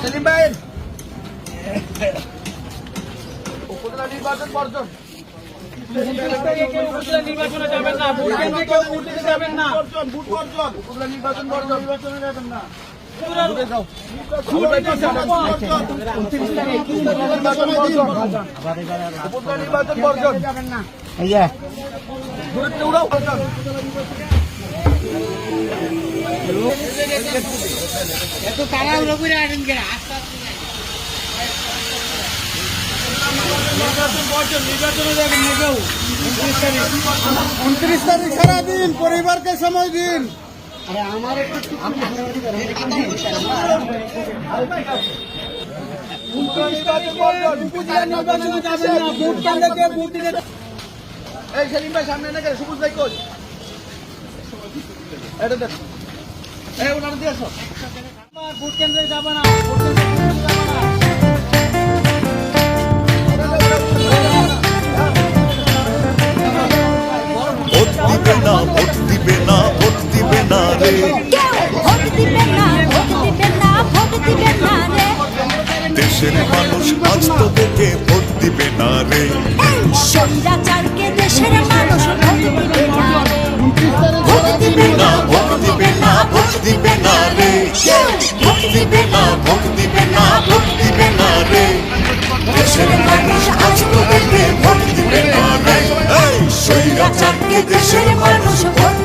সেলিম ভাই। উপজেলা নির্বাচন বর্জন। নির্বাচনে যাবেন না ভোট কেন্দ্রে কেউ ভোট দিতে যাবেন না। বুট বর্জন। নির্বাচন বর্জন নির্বাচনে যাবেন না। নির্বাচন বর্জন। যাবেন না দূরত্বে উড়াও বর্জন এত তাড়াহুড়ো করে আসেন কেন? নির্বাচন বর্জন নির্বাচনে যাবেন না কেউ উনত্রিশ তারিখ তারিখ সারাদিন পরিবারকে সময় দিন। এই সেলিম ভাই সামনে না সবুজ ভাই কই? এটা দেখ। এই ওনারা দিয়ে ভোট কেন্দ্রে যাবে না ভোট কেন্দ্রে যাবে না দেশের মানুষ আজ তো দেখে ভোট দিবে না রে। স্বৈরাচারকে দেশের মানুষ ভোট দিবে না ভোট দিবে না ভোট দিবে না ভোট দিবে না রে। ভোট দিবে না ভোট দিবে না ভোট দিবে না রে দেশের মানুষ আজ তো দেখে ভোট দিবে না রে। এই দেশের মানুষ ভোট